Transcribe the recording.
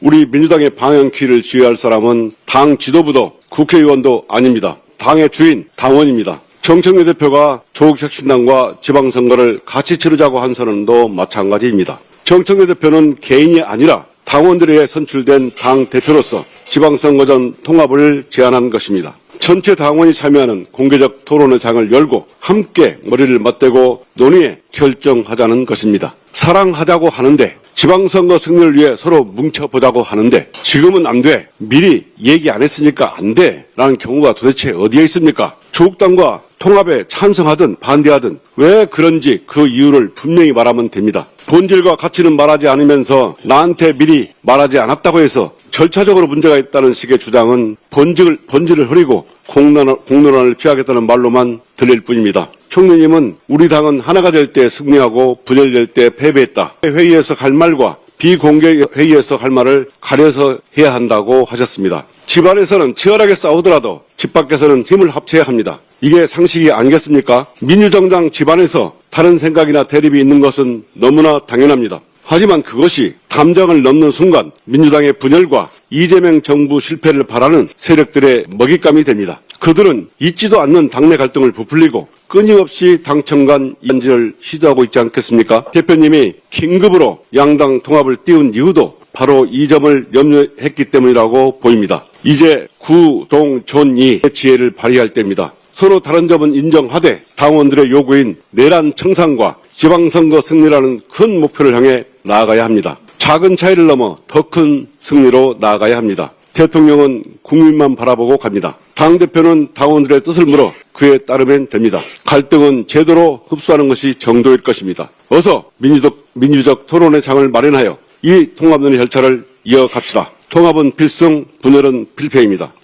우리 민주당의 방향키를 지휘할 사람은 당 지도부도 국회의원도 아닙니다. 당의 주인 당원입니다. 정청래 대표가 조국혁신당과 지방선거를 같이 치르자고 한 선언도 마찬가지입니다. 정청래 대표는 개인이 아니라 당원들에 선출된 당 대표로서 지방선거 전 통합을 제안한 것입니다. 전체 당원이 참여하는 공개적 토론회 장을 열고 함께 머리를 맞대고 논의해 결정하자는 것입니다. 사랑하자고 하는데 지방선거 승리를 위해 서로 뭉쳐보자고 하는데 지금은 안 돼. 미리 얘기 안 했으니까 안 돼. 라는 경우가 도대체 어디에 있습니까? 조국당과 통합에 찬성하든 반대하든 왜 그런지 그 이유를 분명히 말하면 됩니다. 본질과 가치는 말하지 않으면서 나한테 미리 말하지 않았다고 해서 절차적으로 문제가 있다는 식의 주장은 본질을, 본질을 흐리고 공론화, 공론화를 피하겠다는 말로만 들릴 뿐입니다. 총리님은 우리 당은 하나가 될 때 승리하고 분열될 때 패배했다. 회의에서 할 말과 비공개 회의에서 할 말을 가려서 해야 한다고 하셨습니다. 집안에서는 치열하게 싸우더라도 집 밖에서는 힘을 합쳐야 합니다. 이게 상식이 아니겠습니까? 민주정당 집안에서 다른 생각이나 대립이 있는 것은 너무나 당연합니다. 하지만 그것이 담장을 넘는 순간 민주당의 분열과 이재명 정부 실패를 바라는 세력들의 먹잇감이 됩니다. 그들은 잊지도 않는 당내 갈등을 부풀리고 끊임없이 당청 간 연지를 시도하고 있지 않겠습니까? 대표님이 긴급으로 양당 통합을 띄운 이유도 바로 이 점을 염려했기 때문이라고 보입니다. 이제 구 동 존이의 지혜를 발휘할 때입니다. 서로 다른 점은 인정하되 당원들의 요구인 내란 청산과 지방선거 승리라는 큰 목표를 향해 나아가야 합니다. 작은 차이를 넘어 더 큰 승리로 나아가야 합니다. 대통령은 국민만 바라보고 갑니다. 당대표는 당원들의 뜻을 물어 그에 따르면 됩니다. 갈등은 제도로 흡수하는 것이 정도일 것입니다. 어서 민주적, 민주적 토론의 장을 마련하여 이 통합론의 절차를 이어갑시다. 통합은 필승, 분열은 필패입니다.